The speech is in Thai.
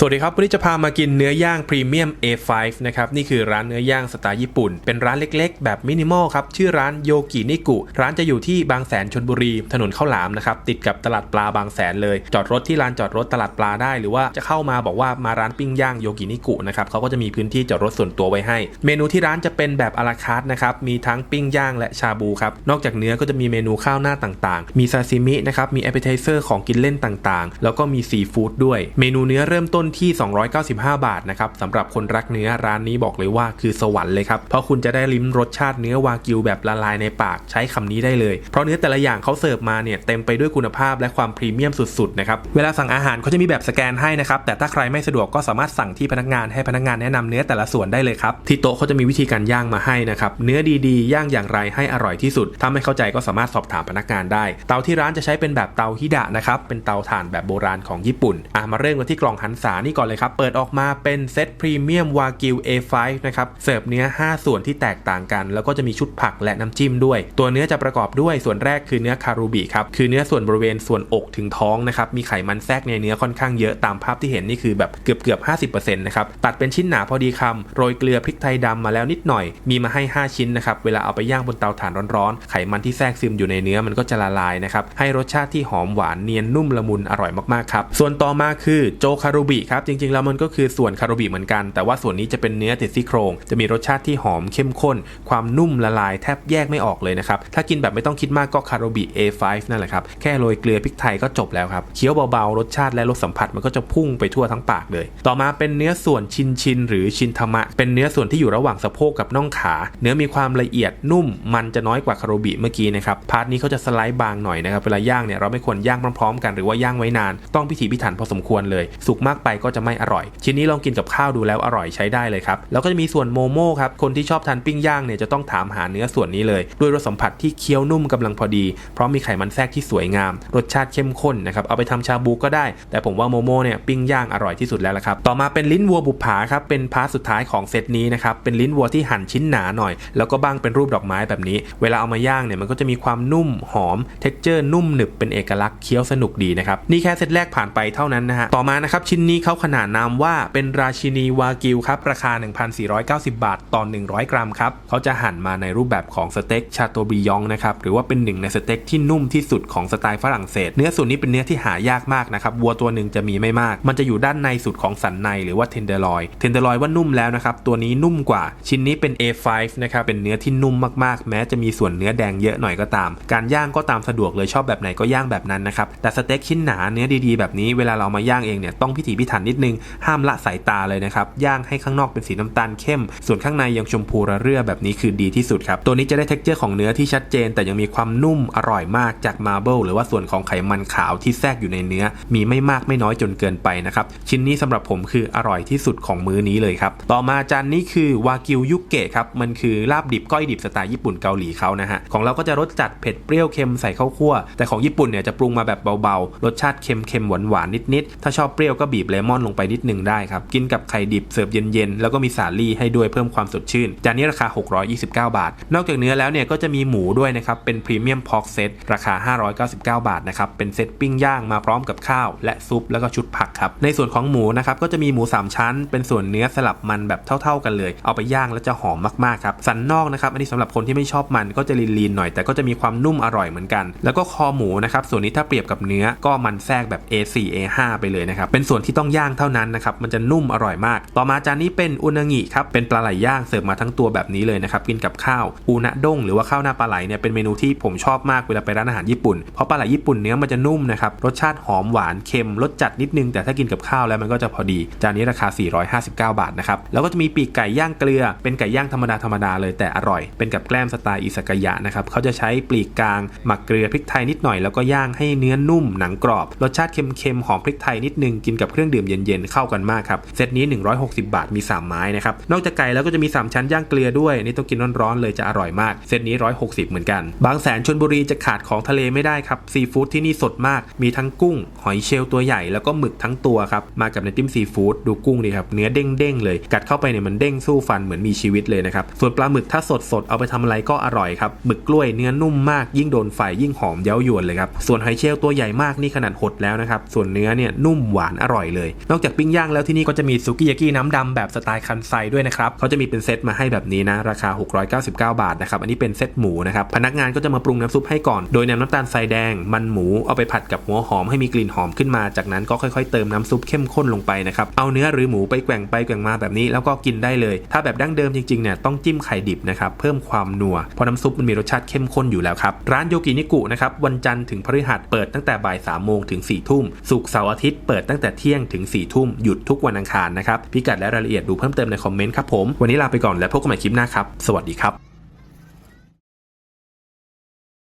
สวัสดีครับ วันนี้จะพามากินเนื้อย่างพรีเมียม A5 นะครับ นี่คือร้านเนื้อย่างสไตล์ญี่ปุ่น เป็นร้านเล็กๆ แบบมินิมอลครับ ชื่อร้านโยกินิกุ ร้านจะอยู่ที่บางแสนชนบุรี ถนนข้าวหลามนะครับ ติดกับตลาดปลาบางแสนเลย จอดรถที่ลานจอดรถตลาดปลาได้ หรือว่าจะเข้ามาบอกว่ามาร้านปิ้งย่างโยกินิกุนะครับเขาก็จะมีพื้นที่จอดรถส่วนตัวไว้ให้ เมนูที่ร้านจะเป็นแบบอาราคาร์ทนะครับ มีทั้งปิ้งย่างและชาบูครับ นอกจากเนื้อก็จะมีเมนูข้าวหน้าต่างๆ มีซาซิมินะครับ มีแอปเป i เซอร์ของกินเล่นต่างๆ แล้วก็มีซีฟู้ดด้วย เมนูเนื้อเริ่มต้นที่ 295 บาทนะครับสำหรับคนรักเนื้อร้านนี้บอกเลยว่าคือสวรรค์เลยครับเพราะคุณจะได้ลิ้มรสชาติเนื้อวากิวแบบละลายในปากใช้คำนี้ได้เลย เพราะเนื้อแต่ละอย่างเขาเสิร์ฟมาเนี่ยเต็มไปด้วยคุณภาพและความพรีเมียมสุดๆนะครับเวลาสั่งอาหารเขาจะมีแบบสแกนให้นะครับแต่ถ้าใครไม่สะดวกก็สามารถสั่งที่พนักงานให้พนักงานแนะนำเนื้อแต่ละส่วนได้เลยครับที่โต๊ะเขาจะมีวิธีการย่างมาให้นะครับเนื้อดีๆ ย่างอย่างไรให้อร่อยที่สุด ถ้าไม่เข้าใจก็สามารถสอบถามพนักงานได้ เตาที่ร้านจะใช้เป็นแบบเตาฮิดะนะครับเป็นเตาถ่านแบบโบราณของญี่ปุ่นอะมาเริ่มกันที่กล่องหันษานี่ก่อนเลยครับ เปิดออกมาเป็นเซตพรีเมียมวากิว A5 นะครับ เสิร์ฟเนื้อ 5 ส่วนที่แตกต่างกัน แล้วก็จะมีชุดผักและน้ำจิ้มด้วย ตัวเนื้อจะประกอบด้วยส่วนแรกคือเนื้อคารูบิครับ คือเนื้อส่วนบริเวณส่วนอกถึงท้องนะครับ มีไขมันแทรกในเนื้อค่อนข้างเยอะตามภาพที่เห็นนี่คือแบบเกือบเกือบ 50%นะครับ ตัดเป็นชิ้นหนาพอดีคำโรยเกลือพริกไทยดำมาแล้วนิดหน่อย มีมาให้ 5 ชิ้นนะครับ เวลาเอาไปย่างบนเตาถ่านร้อนๆ ไขมันที่แทรกซึมอยู่ในเนื้อมันก็จะละลายนะครับ ให้รสชาติที่หอมหวานเนียนนุ่มละมุนอร่อยมากๆครับ ส่วนต่อมาคือโจคารูบิครับ จริงๆแล้วมันก็คือส่วนคารบิเหมือนกัน แต่ว่าส่วนนี้จะเป็นเนื้อติดซี่โครง จะมีรสชาติที่หอมเข้มข้น ความนุ่มละลายแทบแยกไม่ออกเลยนะครับ ถ้ากินแบบไม่ต้องคิดมากก็คารบิ A5 นั่นแหละครับ แค่โรยเกลือพริกไทยก็จบแล้วครับ เคี้ยวเบาๆ รสชาติและรสสัมผัสมันก็จะพุ่งไปทั่วทั้งปากเลย ต่อมาเป็นเนื้อส่วนชินชินหรือชินทามะ เป็นเนื้อส่วนที่อยู่ระหว่างสะโพกกับน่องขา เนื้อมีความละเอียดนุ่ม มันจะน้อยกว่าคารบิเมื่อกี้นะครับ พาร์ทนี้เขาจะสไลด์บางหน่อยนะครับ เวลาย่างเนี่ยเราไม่ควรย่างพร้อมๆ กันหรือว่าย่างไว้นาน ต้องพิถีพิถันพอสมควรเลย สุกมากไปก็จะไม่อร่อย ชิ้นนี้ลองกินกับข้าวดูแล้วอร่อยใช้ได้เลยครับแล้วก็จะมีส่วนโมโม่ครับคนที่ชอบทานปิ้งย่างเนี่ยจะต้องถามหาเนื้อส่วนนี้เลย ด้วยรสสัมผัสที่เคี้ยวนุ่มกำลังพอดี เพราะมีไขมันแทรกที่สวยงาม รสชาติเข้มข้นนะครับเอาไปทำชาบูก็ได้ แต่ผมว่าโมโม่เนี่ยปิ้งย่างอร่อยที่สุดแล้วละครับต่อมาเป็นลิ้นวัวบุปผาครับเป็นพาร์ทสุดท้ายของเซตนี้นะครับเป็นลิ้นวัวที่หั่นชิ้นหนาหน่อย แล้วก็บ้างเป็นรูปดอกไม้แบบนี้ เวลาเอามาย่างเนี่ยมันก็จะมีความนุ่มหอมเท็กเจอร์นุ่มหนึบเป็นเอกลักษณ์เคี้ยวสนุกดีนะครับนี่แค่เซตแรกผ่านไปเท่านั้นนะฮะต่อมานะครับชิ้นนี้เขาขนานนามว่าเป็นราชินีวากิวครับราคา 1,490 บาทต่อ 100 กรัมครับเขาจะหั่นมาในรูปแบบของสเต็กชาโตบริยองนะครับหรือว่าเป็นหนึ่งในสเต็กที่นุ่มที่สุดของสไตล์ฝรั่งเศส เนื้อส่วนนี้เป็นเนื้อที่หายากมากนะครับวัวตัวหนึ่งจะมีไม่มาก มันจะอยู่ด้านในสุดของสันในหรือว่าเทนเดอร์ลอยเทนเดอร์ลอยว่านุ่มแล้วนะครับตัวนี้นุ่มกว่า ชิ้นนี้เป็น A5 นะครับเป็นเนื้อที่นุ่มมากๆ แม้จะมีส่วนเนื้อแดงเยอะหน่อยก็ตาม การย่างก็ตามสะดวกเลยชอบแบบไหนก็ย่างแบบนั้นนะครับแต่สเต็กชิ้นหนาเนื้อดีๆแบบนี้เวลาเรามาย่างเองเนี่ยต้องพิถีพิถันนิดนึง ห้ามละสายตาเลยนะครับ ย่างให้ข้างนอกเป็นสีน้ำตาลเข้ม ส่วนข้างในยังชมพูระเรื่อแบบนี้คือดีที่สุดครับ ตัวนี้จะได้เท็กเจอร์ของเนื้อที่ชัดเจน แต่ยังมีความนุ่มอร่อยมากจากมาร์เบิลหรือว่าส่วนของไขมันขาวที่แทรกอยู่ในเนื้อ มีไม่มากไม่น้อยจนเกินไปนะครับ ชิ้นนี้สำหรับผมคืออร่อยที่สุดของมื้อนี้เลยครับ ต่อมาจานนี้คือวากิวยุกเกะครับ มันคือลาบดิบก้อยดิบสไตล์ญี่ปุ่นเกาหลีเขานะฮะ ของเราก็จะรสจัดเผ็ดเปรี้ยวเค็มใส่ข้าวคั่ว แต่ของญี่ปุ่นเนี่ยจะปรุงมาแบบเบาๆ รสชาติเค็มเค็มหวานหวานนิดๆ ถ้าชอบเปรี้ยวก็บีบเลมอนลงไปนิดนึงได้ครับ กินกับไข่ดิบเสิร์ฟเย็นๆ แล้วก็มีสาลี่ให้ด้วยเพิ่มความสดชื่น จานนี้ราคา 629 บาท นอกจากเนื้อแล้วเนี่ยก็จะมีหมูด้วยนะครับ เป็นพรีเมียมพอกเซตราคา 599 บาทนะครับ เป็นเซตปิ้งย่างมาพร้อมกับข้าว และซุปแล้วก็ชุดผักครับ ในส่วนของหมูนะครับก็จะมีหมู 3 ชั้น เป็นส่วนเนื้อสลับมันแบบเท่า ๆกันเลย เอาไปย่างแล้วจะหอมมากๆครับ สันนอกนะครับ อันนี้สำหรับคนที่ไม่ชอบมันก็จะลีนๆหน่อย แต่ก็จะมีความนุ่มอร่อยเหมือนกัน แล้วก็คอหมูนะครับส่วนนี้ถ้าเปรียบกับเนื้อก็มันแทรกแบบ A4 A5 ไปเลยนะครับเป็นส่วนที่ต้องย่างเท่านั้นนะครับมันจะนุ่มอร่อยมาก ต่อมาจานนี้เป็นอุนางิครับเป็นปลาไหลย่างเสิร์ฟมาทั้งตัวแบบนี้เลยนะครับกินกับข้าวอูนะด้งหรือว่าข้าวหน้าปลาไหลเนี่ยเป็นเมนูที่ผมชอบมากเวลาไปร้านอาหารญี่ปุ่นเพราะปลาไหลญี่ปุ่นเนื้อมันจะนุ่มนะครับรสชาติหอมหวานเค็มรสจัดนิดนึง แต่ถ้ากินกับข้าวแล้วมันก็จะพอดีจานนี้ราคา 459 บาทนะครับแล้วก็จะมีปีกไก่ย่างเกลือ เป็นไก่ย่างธรรมดาธรรมดาเลยแต่อร่อย เป็นกับแกล้มสไตล์อิสกายะนะครับเขาจะใช้ปลีกกลาง หมักเกลือพริกไทยนิดหน่อยแล้วก็ย่างให้เนื้อนุ่มหนังกรอบ รสชาติเค็มๆหอมพริกไทยนิดนึงกินกับเครื่องดื่มเย็นๆเข้ากันมากครับเซตนี้ 160 บาทมี 3 ไม้นะครับนอกจากไก่แล้วก็จะมี 3 ชั้นย่างเกลือด้วยนี่ต้องกินร้อนๆเลยจะอร่อยมากเซตนี้ 160 เหมือนกัน บางแสนชนบุรีจะขาดของทะเลไม่ได้ครับซีฟู้ดที่นี่สดมากมีทั้งกุ้ง หอยเชลล์ตัวใหญ่แล้วก็หมึกทั้งตัวครับมากับน้ำจิ้มซีฟู้ดดูกุ้งดีครับเนื้อเด้งๆเลย กัดเข้าไปเนี่ยมันเด้งสู้ฟันเหมือนมีชีวิตเลยนะครับส่วนปลาหมึกถ้าสดสดๆเอาไปทำอะไรก็อร่อยครับหมึกกล้วยเนื้อนุ่มมากยิ่งโดนไฟยิ่งหอมเย้ายวนเลยครับส่วนหอยเชลล์ตัวใหญ่มากนี่ขนาดหดแล้วนะครับส่วนเนื้อเนี่ยนุ่มหวานอร่อยเลยนอกจากปิ้งย่างแล้วที่นี่ก็จะมีซุกิยากิน้ำดำแบบสไตล์คันไซด้วยนะครับเขาจะมีเป็นเซตมาให้แบบนี้นะราคา 699 บาทนะครับอันนี้เป็นเซตหมูนะครับพนักงานก็จะมาปรุงน้ำซุปให้ก่อน โดยนำน้ำตาลทรายแดง มันหมูเอาไปผัดกับหัวหอมให้มีกลิ่นหอมขึ้นมา จากนั้นก็ค่อยๆเติมน้ำซุปเข้มข้นลงไปนะครับเอาเนื้อหรือหมูไปแกว่งไปแกว่งมาแบบนี้แล้วก็กินได้เลย ถ้าแบบดั้งเดิมจริงๆเนี่ยต้องจิ้มไข่ดิบนะครับเพิ่มความนัวเพราะน้ำซุปมันมีรสชาติเข้มข้นอยู่แล้วครับร้านโยกินิกุนะครับวันจันทร์ถึงพฤหัสเปิดตั้งแต่บ่าย3โมงถึง4ทุ่มศุกร์เสาร์อาทิตย์เปิดตั้งแต่เที่ยงถึง4ทุ่มหยุดทุกวันอังคารนะครับพิกัดและรายละเอียดดูเพิ่มเติมในคอมเมนต์ครับผมวันนี้ลาไปก่อนและพบกันใหม่คลิปหน้าครับสวัสดีครับ